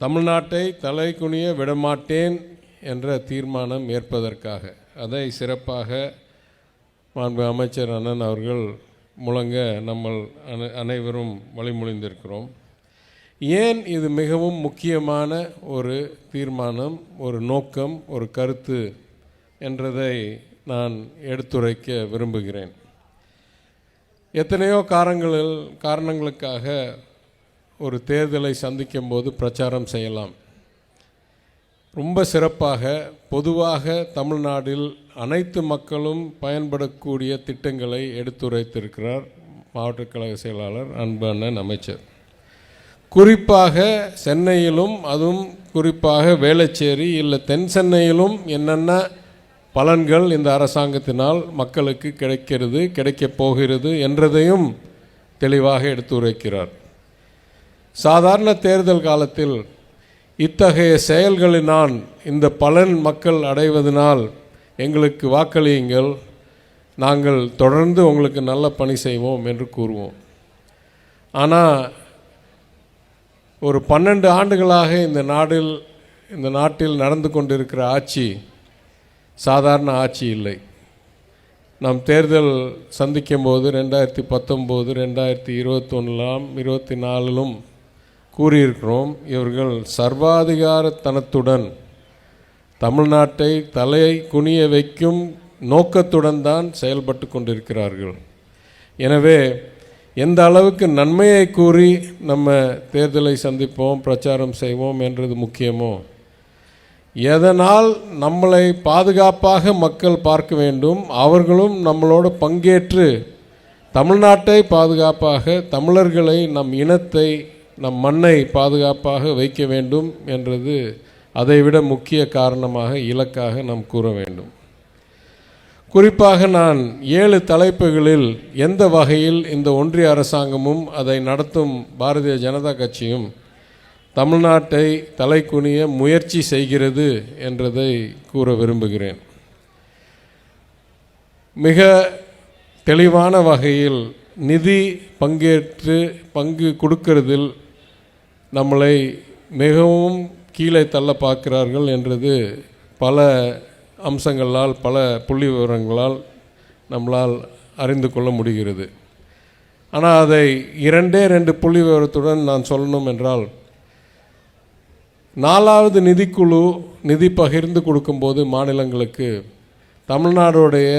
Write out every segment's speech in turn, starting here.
தமிழ்நாட்டை தலை குனிய விடமாட்டேன் என்ற தீர்மானம் ஏற்பதற்காக. அதை சிறப்பாக மாண்பு அமைச்சர் அண்ணன் அவர்கள் முழங்க நம்ம அனை அனைவரும் வழிமொழிந்திருக்கிறோம். ஏன் இது மிகவும் முக்கியமான ஒரு தீர்மானம் ஒரு நோக்கம் ஒரு கருத்து என்றதை நான் எடுத்துரைக்க விரும்புகிறேன். எத்தனையோ காரணங்களில் காரணங்களுக்காக ஒரு தேர்தலை சந்திக்கும் போது பிரச்சாரம் செய்யலாம். ரொம்ப சிறப்பாக பொதுவாக தமிழ்நாட்டில் அனைத்து மக்களும் பயன்படக்கூடிய திட்டங்களை எடுத்துரைத்திருக்கிறார் மாவட்ட கழக செயலாளர் அன்பு அண்ணன் அமைச்சர். குறிப்பாக சென்னையிலும் அதுவும் குறிப்பாக வேளச்சேரி இல்லை தென் சென்னையிலும் என்னென்ன பலன்கள் இந்த அரசாங்கத்தினால் மக்களுக்கு கிடைக்கிறது கிடைக்கப் போகிறது என்றதையும் தெளிவாக எடுத்துரைக்கிறார். சாதாரண தேர்தல் காலத்தில் இத்தகைய செயல்களினால் இந்த பலன் மக்கள் அடைவதனால் எங்களுக்கு வாக்களியுங்கள். நாங்கள் தொடர்ந்து உங்களுக்கு நல்ல பணி செய்வோம் என்று கூறுவோம். ஆனால் ஒரு பன்னெண்டு ஆண்டுகளாக இந்த நாடில் இந்த நாட்டில் நடந்து கொண்டிருக்கிற ஆட்சி சாதாரண ஆட்சி இல்லை. நாம் தேர்தல் சந்திக்கும் போது ரெண்டாயிரத்தி பத்தொம்போது ரெண்டாயிரத்தி இருபத்தொன்னுலாம் இருபத்தி நாலிலும் கூறியிருக்கிறோம் இவர்கள் சர்வாதிகாரத்தனத்துடன் தமிழ்நாட்டை தலையை குனிய வைக்கும் நோக்கத்துடன் தான் செயல்பட்டு கொண்டிருக்கிறார்கள். எனவே எந்த அளவுக்கு நன்மையை கூறி நம்ம தேர்தலை சந்திப்போம் பிரச்சாரம் செய்வோம் என்றது முக்கியமோ? எதனால் நம்மளை பாதுகாப்பாக மக்கள் பார்க்க வேண்டும்? அவர்களும் நம்மளோட பங்கேற்று தமிழ்நாட்டை பாதுகாப்பாக தமிழர்களை நம் இனத்தை நம் மண்ணை பாதுகாப்பாக வைக்க வேண்டும் என்றது அதைவிட முக்கிய காரணமாக இலக்காக நாம் கூற வேண்டும். குறிப்பாக நான் ஏழு தலைப்புகளில் எந்த வகையில் இந்த ஒன்றிய அரசாங்கமும் அதை நடத்தும் பாரதிய ஜனதா கட்சியும் தமிழ்நாட்டை தலைக்குனிய முயற்சி செய்கிறது என்றதை கூற விரும்புகிறேன். மிக தெளிவான வகையில் நிதி பங்கேற்று பங்கு கொடுக்கறதில் நம்மளை மிகவும் கீழே தள்ள பார்க்கிறார்கள் என்றது பல அம்சங்களால் பல புள்ளி விவரங்களால் நம்மளால் அறிந்து கொள்ள முடிகிறது. ஆனால் அதை இரண்டே ரெண்டு புள்ளி விவரத்துடன் நான் சொல்லணும் என்றால் நாலாவது நிதிக்குழு நிதி பகிர்ந்து கொடுக்கும்போது மாநிலங்களுக்கு தமிழ்நாடுடைய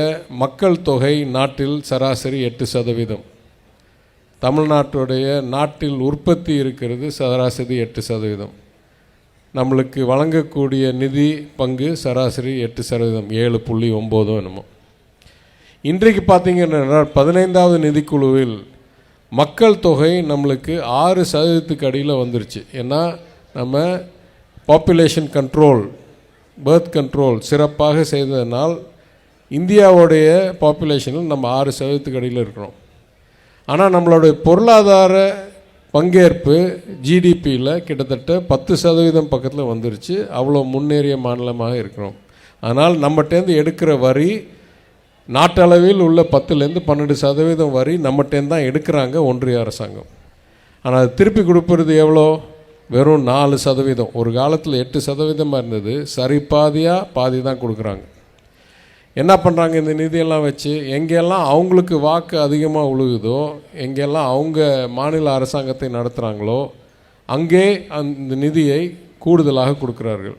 மக்கள் தொகை நாட்டில் சராசரி எட்டு சதவீதம். தமிழ்நாட்டுடைய நாட்டில் உற்பத்தி இருக்கிறது சராசரி எட்டு சதவீதம். நம்மளுக்கு வழங்கக்கூடிய நிதி பங்கு சராசரி எட்டு சதவீதம் ஏழு புள்ளி ஒம்போதோ என்னமோ. இன்றைக்கு பார்த்தீங்கன்னா பதினைந்தாவது நிதிக்குழுவில் மக்கள் தொகை நம்மளுக்கு ஆறு சதவீதத்துக்கு அடியில் வந்துருச்சு. ஏன்னா நம்ம பாப்புலேஷன் கண்ட்ரோல் பேர்த் கண்ட்ரோல் சிறப்பாக செய்ததனால் இந்தியாவுடைய பாப்புலேஷனில் நம்ம ஆறு சதவீதத்துக்கு அடியில் இருக்கிறோம். ஆனால் நம்மளுடைய பொருளாதார பங்கேற்பு ஜிடிபியில் கிட்டத்தட்ட பத்து சதவீதம் பக்கத்தில் வந்துருச்சு. அவ்வளோ முன்னேறிய மாநிலமாக இருக்கிறோம். அதனால் நம்மகிட்டேருந்து எடுக்கிற வரி நாட்டளவில் உள்ள பத்துலேருந்து பன்னெண்டு சதவீதம் வரி நம்மகிட்டேருந்து தான் எடுக்கிறாங்க ஒன்றிய அரசாங்கம். ஆனால் அது திருப்பி கொடுப்பது எவ்வளோ? வெறும் நாலு சதவீதம். ஒரு காலத்தில் எட்டு சதவீதமாக இருந்தது. சரி பாதியாக பாதி தான் கொடுக்குறாங்க. என்ன பண்ணுறாங்க இந்த நிதியெல்லாம் வச்சு? எங்கெல்லாம் அவங்களுக்கு வாக்கு அதிகமாக உழுகுதோ எங்கெல்லாம் அவங்க மாநில அரசாங்கத்தை நடத்துகிறாங்களோ அங்கே அந்த நிதியை கூடுதலாக கொடுக்கிறார்கள்.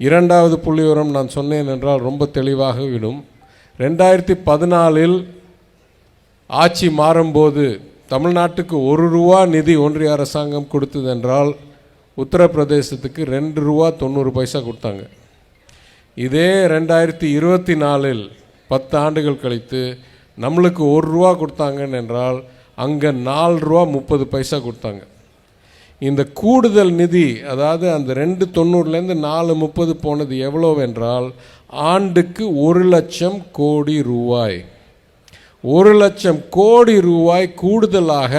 இரண்டாவது புள்ளிவிவரம் நான் சொன்னேன் என்றால் ரொம்ப தெளிவாக விடும். ரெண்டாயிரத்தி பதினாலில் ஆட்சி மாறும்போது தமிழ்நாட்டுக்கு ஒரு ரூபா நிதி ஒன்றிய அரசாங்கம் கொடுத்தது என்றால் உத்தரப்பிரதேசத்துக்கு ரெண்டு ரூபா தொண்ணூறு பைசா கொடுத்தாங்க. இதே ரெண்டாயிரத்தி இருபத்தி நாலில் பத்து ஆண்டுகள் கழித்து நம்மளுக்கு ஒரு ரூபா கொடுத்தாங்கன்னு என்றால் அங்கே நாலு ரூபா முப்பது பைசா கொடுத்தாங்க. இந்த கூடுதல் நிதி அதாவது அந்த ரெண்டு தொண்ணூறுலேருந்து நாலு முப்பது போனது எவ்வளோ என்றால் ஆண்டுக்கு ஒரு லட்சம் கோடி ரூபாய். ஒரு லட்சம் கோடி ரூபாய் கூடுதலாக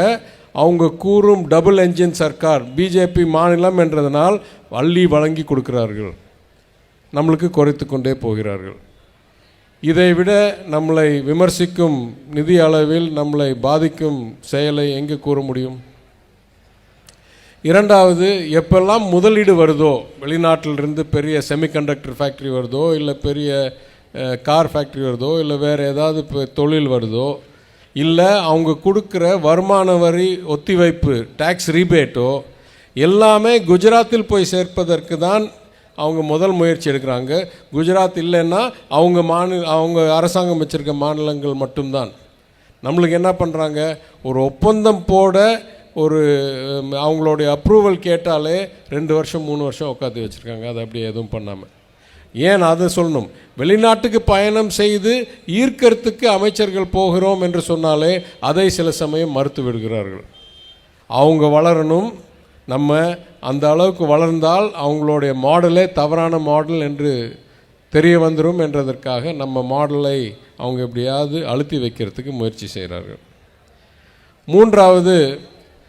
அவங்க கூறும் டபுள் என்ஜின் சர்க்கார் பிஜேபி மாநிலம் என்றதனால் அள்ளி வழங்கி கொடுக்கிறார்கள். நம்மளுக்கு குறைத்து கொண்டே போகிறார்கள். இதை விட நம்மளை விமர்சிக்கும் நிதி அளவில் நம்மளை பாதிக்கும் செயலை எங்கே கூற முடியும்? இரண்டாவது எப்பெல்லாம் முதலீடு வருதோ வெளிநாட்டிலிருந்து பெரிய செமிகண்டக்டர் ஃபேக்ட்ரி வருதோ இல்லை பெரிய கார் ஃபேக்ட்ரி வருதோ இல்லை வேறு ஏதாவது இப்போ தொழில் வருதோ இல்லை அவங்க கொடுக்குற வருமான வரி ஒத்திவைப்பு டேக்ஸ் ரீபேட்டோ எல்லாமே குஜராத்தில் போய் சேர்ப்பதற்கு தான் அவங்க முதல் முயற்சி எடுக்கிறாங்க. குஜராத் இல்லைன்னா அவங்க மாநில அவங்க அரசாங்கம் வச்சுருக்க மாநிலங்கள் மட்டும்தான். நம்மளுக்கு என்ன பண்ணுறாங்க ஒரு ஒப்பந்தம் போட ஒரு அவங்களுடைய அப்ரூவல் கேட்டாலே ரெண்டு வருஷம் மூணு வருஷம் உட்காந்து வச்சுருக்காங்க. அதை அப்படியே எதுவும் பண்ணாமல் ஏன் அதை சொல்லணும்? வெளிநாட்டுக்கு பயணம் செய்து ஈர்க்கறதுக்கு அமைச்சர்கள் போகிறோம் என்று சொன்னாலே அதை சில சமயம் மறுத்து விடுகிறார்கள். அவங்க வளரணும் நம்ம அந்த அளவுக்கு வளர்ந்தால் அவங்களுடைய மாடலே தவறான மாடல் என்று தெரிய வந்துடும் என்றதற்காக நம்ம மாடலை அவங்க எப்படியாவது அழுத்தி வைக்கிறதுக்கு முயற்சி செய்கிறார்கள். மூன்றாவது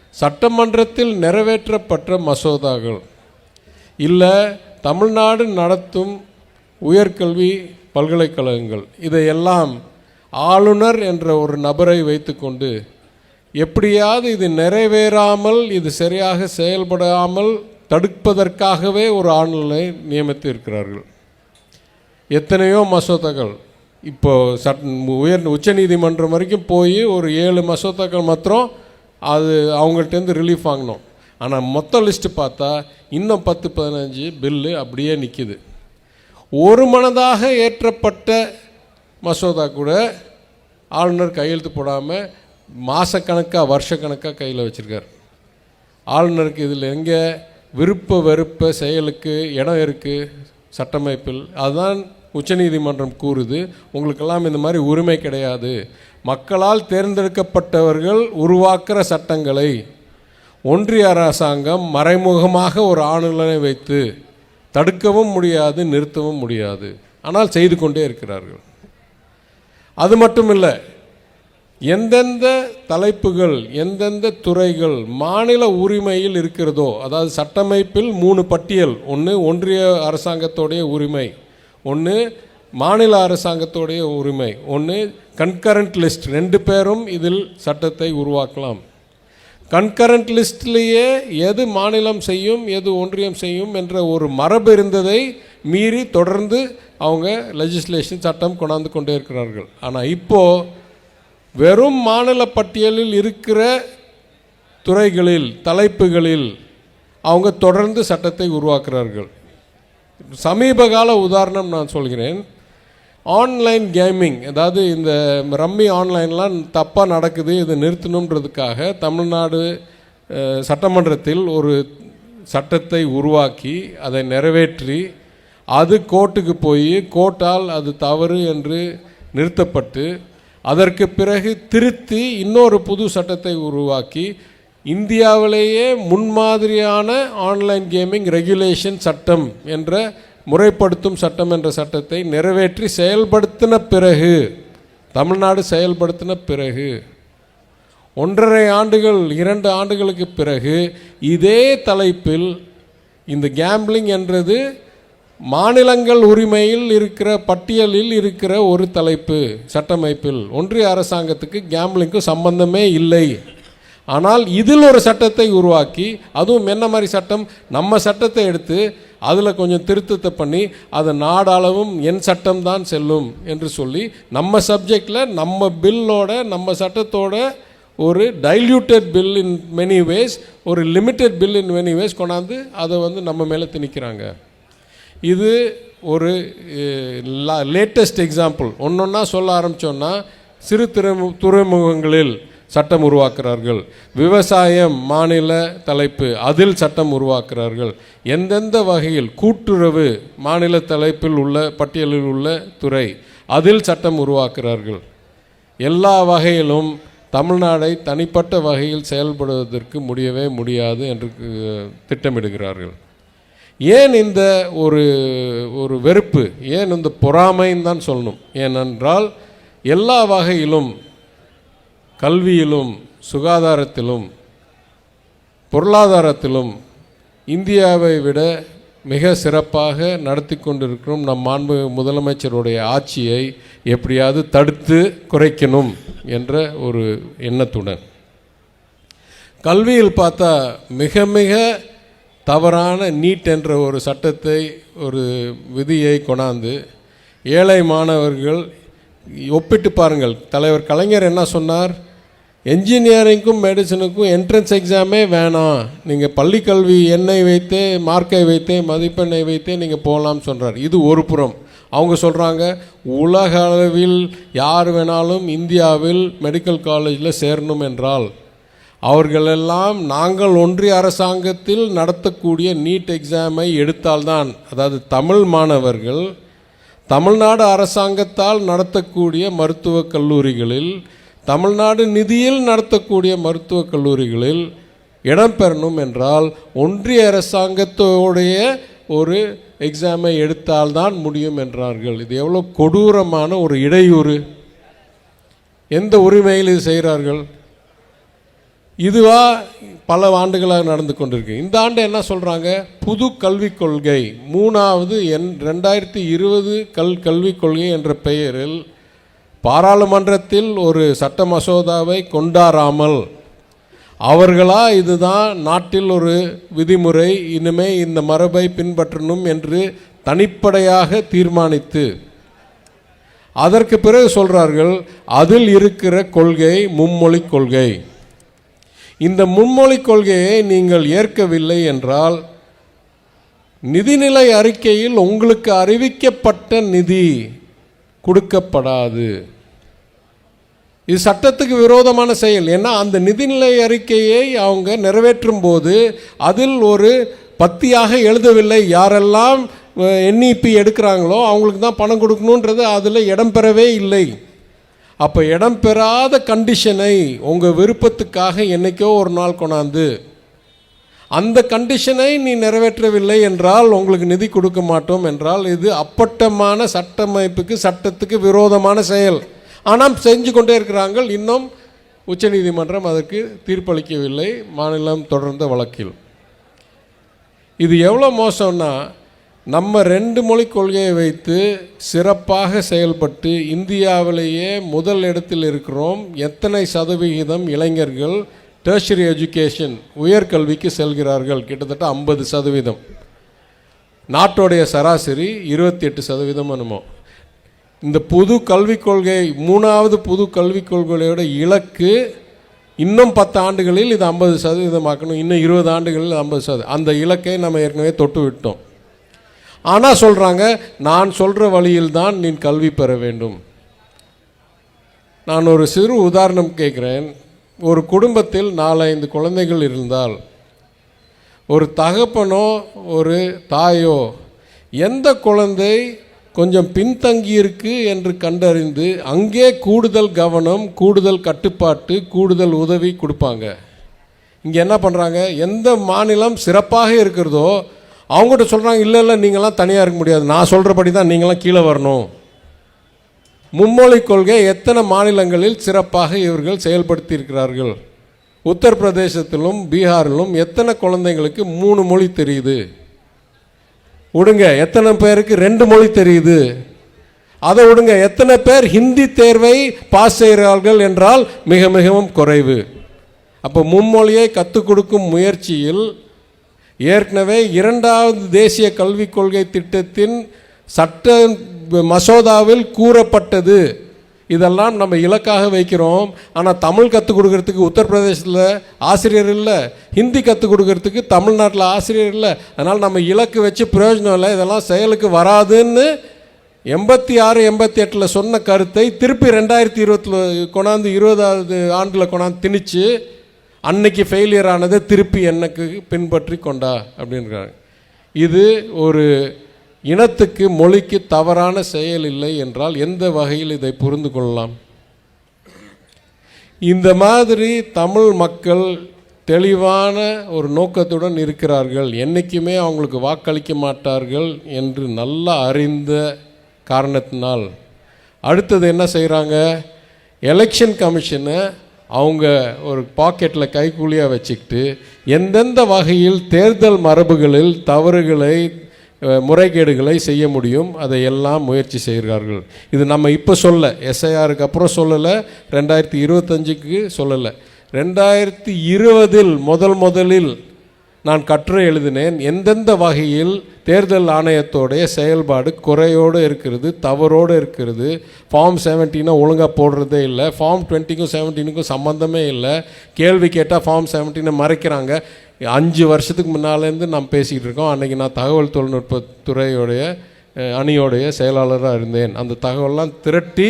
சட்டமன்றத்தில் நிறைவேற்றப்பட்ட மசோதாக்கள் இல்லை தமிழ்நாடு நடத்தும் உயர்கல்வி பல்கலைக்கழகங்கள். இதையெல்லாம் ஆளுநர் என்ற ஒரு நபரை வைத்துக்கொண்டு எப்படியாவது இது நிறைவேறாமல் இது சரியாக செயல்படாமல் தடுப்பதற்காகவே ஒரு ஆளுநரை நியமித்து இருக்கிறார்கள். எத்தனையோ மசோதாக்கள். இப்போ சட் உயர் உச்சநீதிமன்றம் வரைக்கும் போய் ஒரு ஏழு மசோதாக்கள் மாத்திரம் அது அவங்கள்ட்டேருந்து ரிலீஃப் வாங்கினோம். ஆனால் மொத்த லிஸ்ட்டு பார்த்தா இன்னும் பத்து பதினஞ்சு பில்லு அப்படியே நிற்கிது ஒரு மனதாக ஏற்றப்பட்ட மசோதா கூட ஆளுநர் கையெழுத்து போடாமல் மாதக்கணக்காக வருஷக்கணக்காக கையில் வச்சுருக்கார். ஆளுநருக்கு இதில் எங்கே விருப்ப வெறுப்ப செயலுக்கு இடம் இருக்குது சட்டமைப்பில் அதுதான் உச்சநீதிமன்றம் கூறுது. உங்களுக்கெல்லாம் இந்த மாதிரி உரிமை கிடையாது. மக்களால் தேர்ந்தெடுக்கப்பட்டவர்கள் உருவாக்குற சட்டங்களை ஒன்றிய அரசாங்கம் மறைமுகமாக ஒரு ஆளுநரை வைத்து தடுக்கவும் முடியாது நிறுத்தவும் முடியாது. ஆனால் செய்து கொண்டே இருக்கிறார்கள். அது மட்டும் இல்லை எந்தெந்த தலைப்புகள் எந்தெந்த துறைகள் மாநில உரிமையில் இருக்கிறதோ அதாவது சட்டமைப்பில் மூணு பட்டியல் ஒன்று ஒன்றிய அரசாங்கத்தோடைய உரிமை ஒன்று மாநில அரசாங்கத்தோடைய உரிமை ஒன்று கன்கரண்ட் லிஸ்ட் ரெண்டு பேரும் இதில் சட்டத்தை உருவாக்கலாம். கன்கரண்ட் லிஸ்ட்லேயே எது மாநிலம் செய்யும் எது ஒன்றியம் செய்யும் என்ற ஒரு மரபு இருந்ததை மீறி தொடர்ந்து அவங்க லெஜிஸ்லேஷன் சட்டம் கொண்டாந்து கொண்டே இருக்கிறார்கள். ஆனால் இப்போது வெறும் மாநில பட்டியலில் இருக்கிற துறைகளில் தலைப்புகளில் அவங்க தொடர்ந்து சட்டத்தை உருவாக்குறார்கள். சமீப கால உதாரணம் நான் சொல்கிறேன். ஆன்லைன் கேமிங் அதாவது இந்த ரம்மி ஆன்லைன்லாம் தப்பாக நடக்குது இதை நிறுத்தணுன்றதுக்காக தமிழ்நாடு சட்டமன்றத்தில் ஒரு சட்டத்தை உருவாக்கி அதை நிறைவேற்றி அது கோர்ட்டுக்கு போய் கோர்ட்டால் அது தவறு என்று நிறுத்தப்பட்டு அதற்கு பிறகு திருத்தி இன்னொரு புது சட்டத்தை உருவாக்கி இந்தியாவிலேயே முன்மாதிரியான ஆன்லைன் கேமிங் ரெகுலேஷன் சட்டம் என்ற முறைப்படுத்தும் சட்டம் என்ற சட்டத்தை நிறைவேற்றி செயல்படுத்தின பிறகு தமிழ்நாடு செயல்படுத்தின பிறகு ஒன்றரை ஆண்டுகள் இரண்டு ஆண்டுகளுக்கு பிறகு இதே தலைப்பில் இந்த கேம்பிளிங் என்றது மாநிலங்கள் உரிமையில் இருக்கிற பட்டியலில் இருக்கிற ஒரு தலைப்பு சட்டமைப்பில். ஒன்றிய அரசாங்கத்துக்கு கேம்பிளிங்க்கும் சம்பந்தமே இல்லை. ஆனால் இதில் ஒரு சட்டத்தை உருவாக்கி அதுவும் என்ன மாதிரி சட்டம்? நம்ம சட்டத்தை எடுத்து அதில் கொஞ்சம் திருத்தத்தை பண்ணி அது நாடளவும் என் சட்டம் தான் செல்லும் என்று சொல்லி நம்ம சப்ஜெக்டில் நம்ம பில்லோட நம்ம சட்டத்தோட ஒரு diluted bill in many ways ஒரு limited bill in many ways கொண்டாந்து அதை வந்து நம்ம மேலே திணிக்கிறாங்க. இது ஒரு லேட்டஸ்ட் எக்ஸாம்பிள் ஒன்றொன்னா சொல்ல ஆரம்பித்தோன்னா சிறு துறைமு துறைமுகங்களில் சட்டம் உருவாக்குறார்கள். விவசாயம் மாநில தலைப்பு அதில் சட்டம் உருவாக்குறார்கள். எந்தெந்த வகையில்? கூட்டுறவு மாநில தலைப்பில் உள்ள பட்டியலில் உள்ள துறை அதில் சட்டம் உருவாக்குறார்கள். எல்லா வகையிலும் தமிழ்நாடை தனிப்பட்ட வகையில் செயல்படுவதற்கு முடியவே முடியாது என்று திட்டமிடுகிறார்கள். ஏன் இந்த ஒரு ஒரு வெறுப்பு ஏன் இந்த பொறாமைன்னு தான் சொல்லணும். ஏனென்றால் எல்லா வகையிலும் கல்வியிலும் சுகாதாரத்திலும் பொருளாதாரத்திலும் இந்தியாவை விட மிக சிறப்பாக நடத்தி கொண்டிருக்கிறோம் நம் மாண்பு முதலமைச்சருடைய ஆட்சியை எப்படியாவது தடுத்து குறைக்கணும் என்ற ஒரு எண்ணத்துடன். கல்வியில் பார்த்தா மிக மிக தவறான நீட் என்ற ஒரு சட்டத்தை ஒரு விதியை கொண்டாந்து ஏழை மாணவர்கள் ஒப்பிட்டு பாருங்கள். தலைவர் கலைஞர் என்ன சொன்னார்? என்ஜினியரிங்க்கும் மெடிசனுக்கும் என்ட்ரன்ஸ் எக்ஸாமே வேணாம். நீங்கள் பள்ளி கல்வி வைத்தே மார்க்கை வைத்தே மதிப்பெண்ணை வைத்தே நீங்கள் போகலாம்னு சொல்கிறார் இது ஒரு புறம். அவங்க சொல்கிறாங்க உலக அளவில் யார் வேணாலும் இந்தியாவில் மெடிக்கல் காலேஜில் சேரணும் என்றால் அவர்களெல்லாம் நாங்கள் ஒன்றிய அரசாங்கத்தில் நடத்தக்கூடிய நீட் எக்ஸாமை எடுத்தால்தான் அதாவது தமிழ் மாணவர்கள் தமிழ்நாடு அரசாங்கத்தால் நடத்தக்கூடிய மருத்துவக் கல்லூரிகளில் தமிழ்நாடு நிதியில் நடத்தக்கூடிய மருத்துவக் கல்லூரிகளில் இடம்பெறணும் என்றால் ஒன்றிய அரசாங்கத்தோடைய ஒரு எக்ஸாமை எடுத்தால்தான் முடியும் என்றார்கள். இது எவ்வளோ கொடூரமான ஒரு இடையூறு. எந்த உரிமையில் இது செய்கிறார்கள்? இதுவா பல ஆண்டுகளாக நடந்து கொண்டிருக்கு. இந்த ஆண்டு என்ன சொல்கிறாங்க புது கல்விக் கொள்கை. மூணாவது என் ரெண்டாயிரத்தி இருபது கல் கல்விக் கொள்கை என்ற பெயரில் பாராளுமன்றத்தில் ஒரு சட்ட மசோதாவை கொண்டாராமல் அவர்களா இதுதான் நாட்டில் ஒரு விதிமுறை. இனிமே இந்த மரபை பின்பற்றணும் என்று தனிப்படையாக தீர்மானித்து அதற்கு பிறகு சொல்கிறார்கள் அதில் இருக்கிற கொள்கை மும்மொழி கொள்கை. இந்த மும்மொழி கொள்கையை நீங்கள் ஏற்கவில்லை என்றால் நிதிநிலை அறிக்கையில் உங்களுக்கு அறிவிக்கப்பட்ட நிதி கொடுக்கப்படாது. இது சட்டத்துக்கு விரோதமான செயல். ஏன்னா அந்த நிதிநிலை அறிக்கையை அவங்க நிறைவேற்றும் போது அதில் ஒரு பத்தியாக எழுதவில்லை. யாரெல்லாம் என்இபி எடுக்கிறாங்களோ அவங்களுக்கு தான் பணம் கொடுக்கணுன்றது அதில் இடம்பெறவே இல்லை. அப்போ இடம் பெறாத கண்டிஷனை உங்கள் விருப்பத்துக்காக என்னைக்கோ ஒரு நாள் கொண்டாந்து அந்த கண்டிஷனை நீ நிறைவேற்றவில்லை என்றால் உங்களுக்கு நிதி கொடுக்க மாட்டோம் என்றால் இது அப்பட்டமான சட்டமைப்புக்கு சட்டத்துக்கு விரோதமான செயல். ஆனால் செஞ்சு கொண்டே இருக்கிறாங்க இன்னும் உச்சநீதிமன்றம் அதற்கு தீர்ப்பளிக்கவில்லை. மாநிலம் தொடர்ந்த வழக்கில். இது எவ்வளோ மோசம்னா நம்ம ரெண்டு மொழி கொள்கையை வைத்து சிறப்பாக செயல்பட்டு இந்தியாவிலேயே முதல் இடத்தில் இருக்கிறோம். எத்தனை சதவிகிதம் இளைஞர்கள் டேர்ஷரி எஜுகேஷன் உயர்கல்விக்கு செல்கிறார்கள்? கிட்டத்தட்ட ஐம்பது சதவீதம். நாட்டோடைய சராசரி இருபத்தி எட்டு சதவீதம் என்னமோ. இந்த புது கல்விக் கொள்கை மூணாவது புது கல்விக் கொள்கையோட இலக்கு இன்னும் பத்து ஆண்டுகளில் இது ஐம்பது சதவீதமாக்கணும். இன்னும் இருபது ஆண்டுகளில் ஐம்பது சதவீதம். அந்த இலக்கை நம்ம ஏற்கனவே தொட்டு விட்டோம். ஆனால் சொல்கிறாங்க நான் சொல்கிற வழியில் தான் நீ கல்வி பெற வேண்டும். நான் ஒரு சிறு உதாரணம் கேட்குறேன். ஒரு குடும்பத்தில் நாலஞ்சு குழந்தைகள் இருந்தால் ஒரு தகப்பனோ ஒரு தாயோ எந்த குழந்தை கொஞ்சம் பின்தங்கியிருக்கு என்று கண்டறிந்து அங்கே கூடுதல் கவனம் கூடுதல் கட்டுப்பாட்டு கூடுதல் உதவி கொடுப்பாங்க. இங்கே என்ன பண்ணுறாங்க எந்த மாநிலம் சிறப்பாக இருக்கிறதோ அவங்ககிட்ட சொல்கிறாங்க இல்லை இல்லை நீங்களாம் தனியாக இருக்க முடியாது. நான் சொல்கிறபடி தான் நீங்களாம் கீழே வரணும். மும்மொழி கொள்கை எத்தனை மாநிலங்களில் சிறப்பாக இவர்கள் செயல்படுத்தி இருக்கிறார்கள் உத்தரப்பிரதேசத்திலும் பீகாரிலும் எத்தனை குழந்தைங்களுக்கு மூணு மொழி தெரியுது? விடுங்க எத்தனை பேருக்கு ரெண்டு மொழி தெரியுது? அதை விடுங்க எத்தனை பேர் ஹிந்தி தேர்வை பாஸ் செய்கிறார்கள் என்றால் மிக மிகவும் குறைவு. அப்போ மும்மொழியை கற்றுக் கொடுக்கும் முயற்சியில் ஏற்கனவே இரண்டாவது தேசிய கல்விக் கொள்கை திட்டத்தின் சட்ட மசோதாவில் கூறப்பட்டது. இதெல்லாம் நம்ம இலக்காக வைக்கிறோம். ஆனால் தமிழ் கற்றுக் கொடுக்கறதுக்கு உத்தரப்பிரதேசத்தில் ஆசிரியர் இல்லை. ஹிந்தி கற்றுக் கொடுக்கறதுக்கு தமிழ்நாட்டில் ஆசிரியர் இல்லை. அதனால் நம்ம இலக்கு வச்சு பிரயோஜனம் இல்லை. இதெல்லாம் செயலுக்கு வராதுன்னு எண்பத்தி ஆறு எண்பத்தி எட்டில் சொன்ன கருத்தை திருப்பி ரெண்டாயிரத்தி இருபத்தில் கொண்டாந்து இருபதாவது ஆண்டில் கொண்டாந்து திணிச்சு அன்னைக்கு ஃபெயிலியர் ஆனதை திருப்பி எனக்கு பின்பற்றி கொண்டா? அப்படின்றாங்க. இது ஒரு இனத்துக்கு மொழிக்கு தவறான செயல் இல்லை என்றால் எந்த வகையில் இதை புரிந்து கொள்ளலாம்? இந்த மாதிரி தமிழ் மக்கள் தெளிவான ஒரு நோக்கத்துடன் இருக்கிறார்கள். என்றைக்குமே அவங்களுக்கு வாக்களிக்க மாட்டார்கள் என்று நல்லா அறிந்த காரணத்தினால். அடுத்தது என்ன செய்கிறாங்க எலெக்ஷன் கமிஷனை அவங்க ஒரு பாக்கெட்டில் கைக்கூலியாக வச்சுக்கிட்டு எந்தெந்த வகையில் தேர்தல் மரபுகளில் தவறுகளை முறைகேடுகளை செய்ய முடியும் அதை எல்லாம் முயற்சி செய்கிறார்கள். இது நம்ம இப்போ சொல்ல எஸ்ஐஆருக்கு அப்புறம் சொல்லலை ரெண்டாயிரத்தி இருபத்தஞ்சுக்கு சொல்லலை. ரெண்டாயிரத்தி இருபதில் முதல் முதலில் நான் கட்டுரை எழுதினேன். எந்தெந்த வகையில் தேர்தல் ஆணையத்தோடைய செயல்பாடு குறையோடு இருக்கிறது தவறோடு இருக்கிறது ஃபார்ம் செவன்டீனை ஒழுங்காக போடுறதே இல்லை ஃபார்ம் டுவெண்ட்டிக்கும் செவன்டீனுக்கும் சம்மந்தமே இல்லை. கேள்வி கேட்டால் ஃபார்ம் செவன்டீனை மறைக்கிறாங்க. அஞ்சு வருஷத்துக்கு முன்னாலேருந்து நாம் பேசிக்கிட்டு இருக்கோம் அன்றைக்கி நான் தகவல் தொழில்நுட்பத்துறையுடைய அணியோடைய செயலாளராக இருந்தேன். அந்த தகவல்லாம் திரட்டி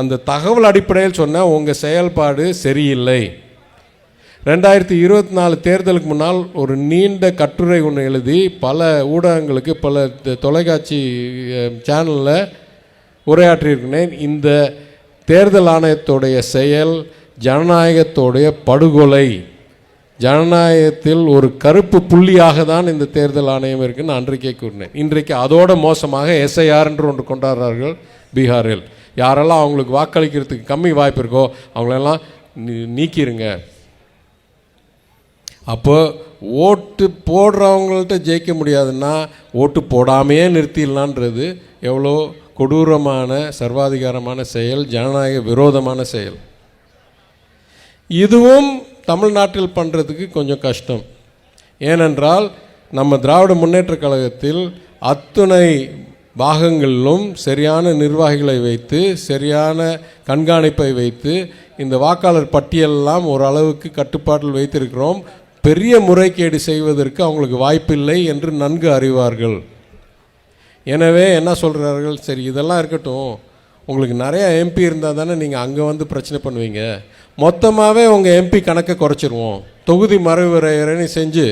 அந்த தகவல் அடிப்படையில் சொன்ன உங்கள் செயல்பாடு சரியில்லை. ரெண்டாயிரத்தி இருபத்தி நாலு தேர்தலுக்கு முன்னால் ஒரு நீண்ட கட்டுரை ஒன்று எழுதி பல ஊடகங்களுக்கு பல தொலைக்காட்சி சேனலில் உரையாற்றியிருக்கிறேன். இந்த தேர்தல் ஆணையத்துடைய செயல் ஜனநாயகத்தோடைய படுகொலை. ஜனநாயகத்தில் ஒரு கருப்பு புள்ளியாக தான் இந்த தேர்தல் ஆணையம் இருக்குன்னு அன்றைக்கே கூறினேன். இன்றைக்கு அதோட மோசமாக எஸ்ஐஆர் என்று ஒன்று கொண்டாடுறார்கள் பீகாரில். யாரெல்லாம் அவங்களுக்கு வாக்களிக்கிறதுக்கு கம்மி வாய்ப்பு இருக்கோ அவங்களெல்லாம் நீ- நீக்கிருங்க. அப்போ ஓட்டு போடுறவங்கள்ட்ட ஜெயிக்க முடியாதுன்னா ஓட்டு போடாமையே நிறுத்திடலான்றது எவ்வளோ கொடூரமான சர்வாதிகாரமான செயல் ஜனநாயக விரோதமான செயல். இதுவும் தமிழ்நாட்டில் பண்ணுறதுக்கு கொஞ்சம் கஷ்டம். ஏனென்றால் நம்ம திராவிட முன்னேற்றக் கழகத்தில் அத்துணை பாகங்களிலும் சரியான நிர்வாகிகளை வைத்து சரியான கண்காணிப்பை வைத்து இந்த வாக்காளர் பட்டியலெல்லாம் ஓரளவுக்கு கட்டுப்பாட்டில் வைத்திருக்கிறோம். பெரிய முறைகேடு செய்வதற்கு அவங்களுக்கு வாய்ப்பில்லை என்று நன்கு அறிவார்கள். எனவே என்ன சொல்கிறார்கள் சரி இதெல்லாம் இருக்கட்டும். உங்களுக்கு நிறையா எம்பி இருந்தால் தானே நீங்கள் அங்கே வந்து பிரச்சனை பண்ணுவீங்க. மொத்தமாகவே உங்கள் எம்பி கணக்கை குறைச்சிருவோம். தொகுதி மறுவரையறைன்னு செஞ்சு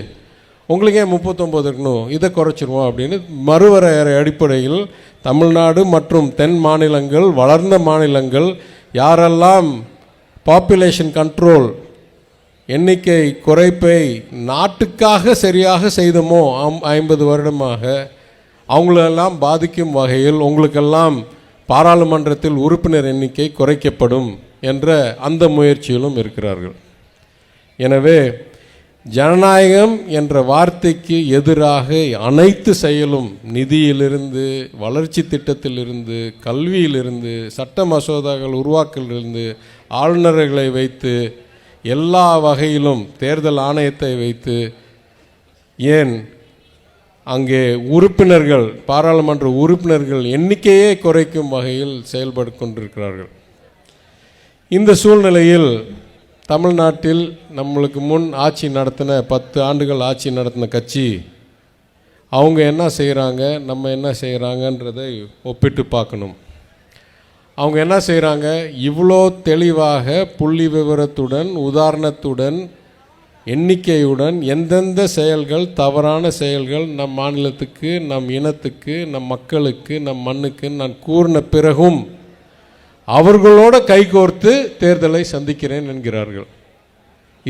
உங்களுக்கு ஏன் முப்பத்தொம்போது இருக்கணும்? இதை குறைச்சிருவோம் அப்படின்னு மறுவரையறை அடிப்படையில் தமிழ்நாடு மற்றும் தென் மாநிலங்கள் வளர்ந்த மாநிலங்கள் யாரெல்லாம் பாப்புலேஷன் கண்ட்ரோல் எண்ணிக்கை குறைப்பை நாட்டுக்காக சரியாக செய்தோமோ ஐம்பது வருடமாக அவங்களெல்லாம் பாதிக்கும் வகையில் உங்களுக்கெல்லாம் பாராளுமன்றத்தில் உறுப்பினர் எண்ணிக்கை குறைக்கப்படும் என்ற அந்த முயற்சியிலும் இருக்கிறார்கள். எனவே ஜனநாயகம் என்ற வார்த்தைக்கு எதிராக அனைத்து செயலும் நிதியிலிருந்து வளர்ச்சி திட்டத்திலிருந்து கல்வியிலிருந்து சட்ட மசோதாக்கள் உருவாக்கலிருந்து ஆளுநர்களை வைத்து எல்லா வகையிலும் தேர்தல் ஆணையத்தை வைத்து ஏன் அங்கே உறுப்பினர்கள் பாராளுமன்ற உறுப்பினர்கள் எண்ணிக்கையே குறைக்கும் வகையில் செயல்பட்டு கொண்டிருக்கிறார்கள். இந்த சூழ்நிலையில் தமிழ்நாட்டில் நம்மளுக்கு முன் ஆட்சி நடத்தின பத்து ஆண்டுகள் ஆட்சி நடத்தின கட்சி அவங்க என்ன செய்கிறாங்க நம்ம என்ன செய்கிறாங்கன்றதை ஒப்பிட்டு பார்க்கணும். அவங்க என்ன செய்கிறாங்க இவ்வளோ தெளிவாக புள்ளி விவரத்துடன் உதாரணத்துடன் எண்ணிக்கையுடன் எந்தெந்த செயல்கள் தவறான செயல்கள் நம் மாநிலத்துக்கு நம் இனத்துக்கு நம் மக்களுக்கு நம் மண்ணுக்கு நான் கூறின பிறகும் அவர்களோட கைகோர்த்து தேர்தலை சந்திக்கிறேன் என்கிறார்கள்.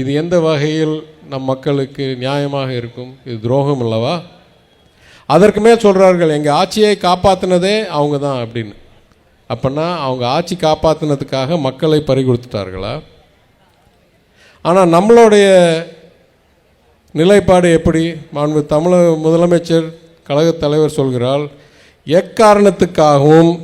இது எந்த வகையில் நம் மக்களுக்கு நியாயமாக இருக்கும்? இது துரோகம் அல்லவா? அதற்கு மேல் சொல்கிறார்கள் எங்கள் ஆட்சியை காப்பாற்றினதே அவங்க தான் அப்படின்னு. அப்படின்னா அவங்க ஆட்சி காப்பாற்றினதுக்காக மக்களை பறி கொடுத்துட்டார்களா ஆனால் நம்மளுடைய நிலைப்பாடு எப்படி? மாண்பு தமிழக முதலமைச்சர் கழகத் தலைவர் சொல்கிறார் எக்காரணத்துக்காகவும்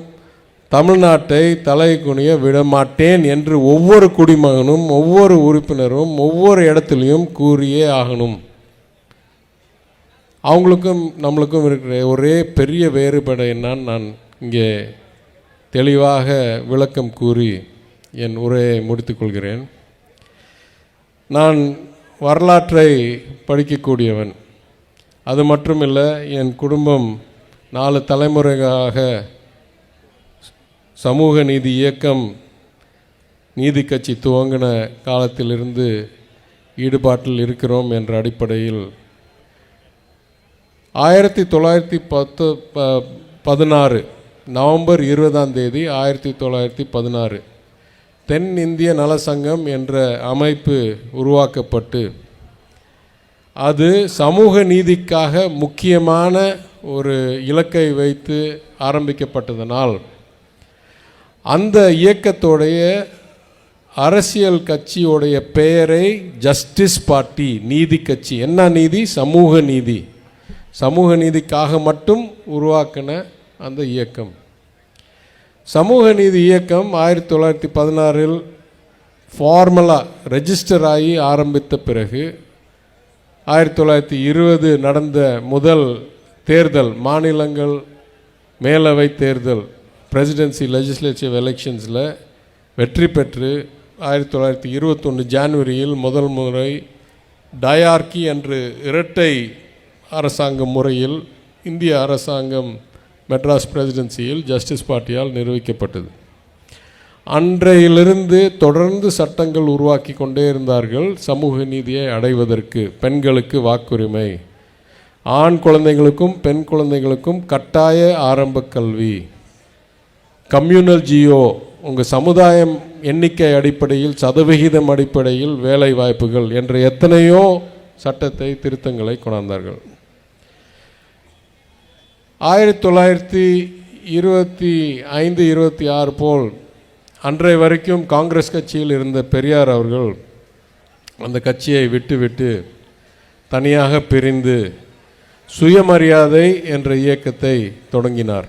தமிழ்நாட்டை தலை குனிய விடமாட்டேன் என்று ஒவ்வொரு குடிமகனும் ஒவ்வொரு உறுப்பினரும் ஒவ்வொரு இடத்துலையும் கூறியே ஆகணும். அவங்களுக்கும் நம்மளுக்கும் இருக்கிற ஒரே பெரிய வேறுபாடு என்னான்னு நான் இங்கே தெளிவாக விளக்கம் கூறி என் உரையை முடித்துக்கொள்கிறேன். நான் வரலாற்றை படிக்கக்கூடியவன். அது மட்டுமில்லை என் குடும்பம் நாலு தலைமுறைகளாக சமூக நீதி இயக்கம் நீதி கட்சி துவங்கின காலத்திலிருந்து ஈடுபாட்டில் இருக்கிறோம் என்ற அடிப்படையில் ஆயிரத்தி தொள்ளாயிரத்தி பத்து ப பதினாறு நவம்பர் இருபதாம் தேதி ஆயிரத்தி தொள்ளாயிரத்தி பதினாறு. தென் இந்திய நல சங்கம் என்ற அமைப்பு உருவாக்கப்பட்டு அது சமூக நீதிக்காக முக்கியமான ஒரு இலக்கை வைத்து ஆரம்பிக்கப்பட்டதனால் அந்த இயக்கத்தோடைய அரசியல் கட்சியோடைய பெயரை ஜஸ்டிஸ் பார்ட்டி நீதி கட்சி. என்ன நீதி? சமூக நீதி. சமூக நீதிக்காக மட்டும் உருவாக்கின அந்த இயக்கம். சமூக நீதி இயக்கம் ஆயிரத்தி தொள்ளாயிரத்தி பதினாறில் ஃபார்மலாக ரெஜிஸ்டர் ஆகி ஆரம்பித்த பிறகு ஆயிரத்தி தொள்ளாயிரத்தி இருபது நடந்த முதல் தேர்தல் மாநிலங்கள் மேலவை தேர்தல் பிரசிடென்சி லெஜிஸ்லேட்டிவ் எலெக்ஷன்ஸில் வெற்றி பெற்று ஆயிரத்தி தொள்ளாயிரத்தி இருபத்தொன்று ஜான்வரியில் முதல் முறை டயார்கி என்று இரட்டை அரசாங்க முறையில் இந்திய அரசாங்கம் மெட்ராஸ் பிரசிடென்சியில் ஜஸ்டிஸ் பார்ட்டியால் நிர்வகிக்கப்பட்டது அன்றையிலிருந்து தொடர்ந்து சட்டங்கள் உருவாக்கி கொண்டே இருந்தார்கள் சமூக நீதியை அடைவதற்கு பெண்களுக்கு வாக்குரிமை. ஆண் குழந்தைகளுக்கும் பெண் குழந்தைகளுக்கும் கட்டாய ஆரம்ப கல்வி. கம்யூனல் ஜியோ உங்கள் சமுதாயம் எண்ணிக்கை அடிப்படையில் சதவிகிதம் அடிப்படையில் வேலை வாய்ப்புகள் என்ற எத்தனையோ சட்டத்தை திருத்தங்களை கொண்டாந்தார்கள். ஆயிரத்தி தொள்ளாயிரத்தி இருபத்தி ஐந்து இருபத்தி ஆறு போல் அன்றைய வரைக்கும் காங்கிரஸ் கட்சியில் இருந்த பெரியார் அவர்கள் அந்த கட்சியை விட்டுவிட்டு தனியாக பிரிந்து சுயமரியாதை என்ற இயக்கத்தை தொடங்கினார்.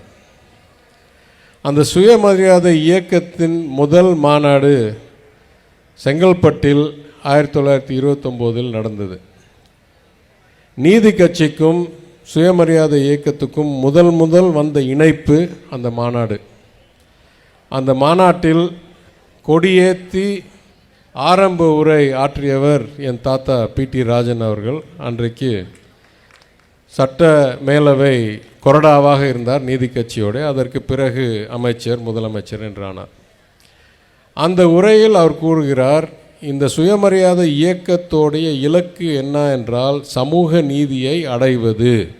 அந்த சுயமரியாதை இயக்கத்தின் முதல் மாநாடு செங்கல்பட்டில் ஆயிரத்தி தொள்ளாயிரத்தி இருபத்தொம்போதில் நடந்தது. நீதி கட்சிக்கும் சுயமரியாதை இயக்கத்துக்கும் முதல் முதல் வந்த இணைப்பு அந்த மாநாடு. அந்த மாநாட்டில் கொடியேற்றி ஆரம்ப உரை ஆற்றியவர் என் தாத்தா பி டி ராஜன் அவர்கள். அன்றைக்கு சட்ட மேலவை கொறடாவாக இருந்தார் நீதி கட்சியோடு. அதற்கு பிறகு அமைச்சர் முதலமைச்சர் என்றானார். அந்த உரையில் அவர் கூறுகிறார் இந்த சுயமரியாதை இயக்கத்தோடைய இலக்கு என்ன என்றால் சமூக நீதியை அடைவது.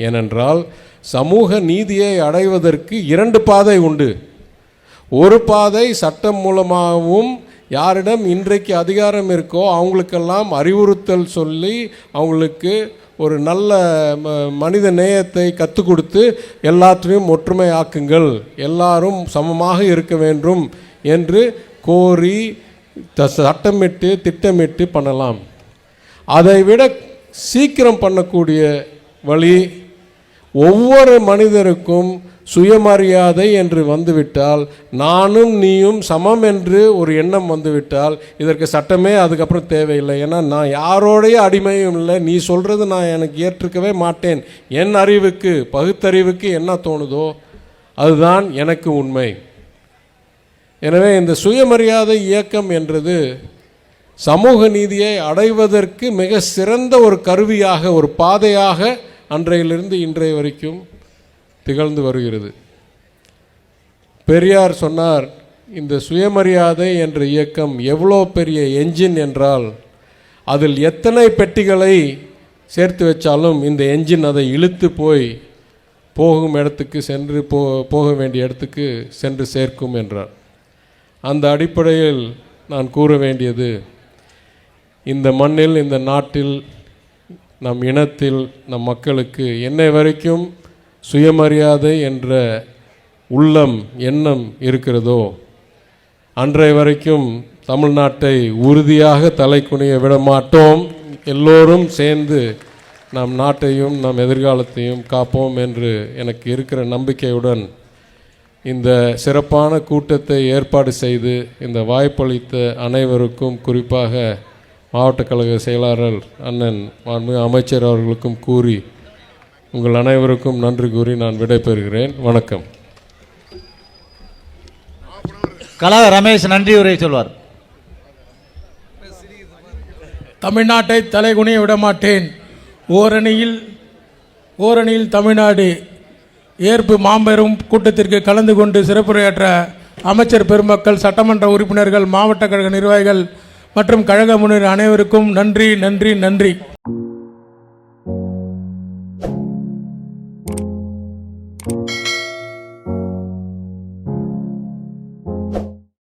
ஏனென்றால் சமூக நீதியை அடைவதற்கு இரண்டு பாதை உண்டு. ஒரு பாதை சட்டம் மூலமாகவும் யாரிடம் இன்றைக்கு அதிகாரம் இருக்கோ அவங்களுக்கெல்லாம் அறிவுறுத்தல் சொல்லி அவங்களுக்கு ஒரு நல்ல ம- மனித நேயத்தை கற்றுக் கொடுத்து எல்லாத்தையும் ஒற்றுமையாக்குங்கள். எல்லாரும் சமமாக இருக்க வேண்டும் என்று கோரி த- சட்டமிட்டு திட்டமிட்டு பண்ணலாம். அதை விட சீக்கிரம் பண்ணக்கூடிய வழி ஒவ்வொரு மனிதருக்கும் சுயமரியாதை என்று வந்துவிட்டால் நானும் நீயும் சமம் என்று ஒரு எண்ணம் வந்துவிட்டால் இதற்கு சட்டமே அதுக்கப்புறம் தேவையில்லை. ஏன்னா நான் யாரோடைய அடிமையும் இல்லை. நீ சொல்கிறது நான் எனக்கு ஏற்றுக்கவே மாட்டேன். என் அறிவுக்கு பகுத்தறிவுக்கு என்ன தோணுதோ அதுதான் எனக்கு உண்மை. எனவே இந்த சுயமரியாதை இயக்கம் என்றது சமூக நீதியை அடைவதற்கு மிக சிறந்த ஒரு கருவியாக ஒரு பாதையாக அன்றையிலிருந்து இன்றைய வரைக்கும் திகழ்ந்து வருகிறது. பெரியார் சொன்னார் இந்த சுயமரியாதை என்ற இயக்கம் எவ்வளோ பெரிய என்ஜின் என்றால் அதில் எத்தனை பெட்டிகளை சேர்த்து வச்சாலும் இந்த என்ஜின் அதை இழுத்து போய் போகும் இடத்துக்கு சென்று போ போக வேண்டிய இடத்துக்கு சென்று சேர்க்கும் என்றார். அந்த அடிப்படையில் நான் கூற வேண்டியது இந்த மண்ணில் இந்த நாட்டில் நம் இனத்தில் நம் மக்களுக்கு என்னை வரைக்கும் சுயமரியாதை என்ற உள்ளம் எண்ணம் இருக்கிறதோ? அன்றைய வரைக்கும் தமிழ்நாட்டை உறுதியாக தலை குனிய விட மாட்டோம். எல்லோரும் சேர்ந்து நம் நாட்டையும் நம் எதிர்காலத்தையும் காப்போம் என்று எனக்கு இருக்கிற நம்பிக்கையுடன் இந்த சிறப்பான கூட்டத்தை ஏற்பாடு செய்து இந்த வாய்ப்பளித்த அனைவருக்கும் குறிப்பாக மாவட்ட கழக செயலாளர் அண்ணன் மாண்புமிகு அமைச்சர் அவர்களுக்கும் கூறி உங்கள் அனைவருக்கும் நன்றி கூறி நான் விடைபெறுகிறேன். வணக்கம். கலா ரமேஷ் நன்றி உரை சொல்வார். தமிழ்நாட்டை தலைகுனிய விடமாட்டேன். ஓரணியில் ஓரணியில் தமிழ்நாடு. ஏற்பு மாபெரும் கூட்டத்திற்கு கலந்து கொண்டு சிறப்புரையாற்ற அமைச்சர் பெருமக்கள் சட்டமன்ற உறுப்பினர்கள் மாவட்ட கழக நிர்வாகிகள் மற்றும் கழக முன்னர் அனைவருக்கும் நன்றி நன்றி நன்றி.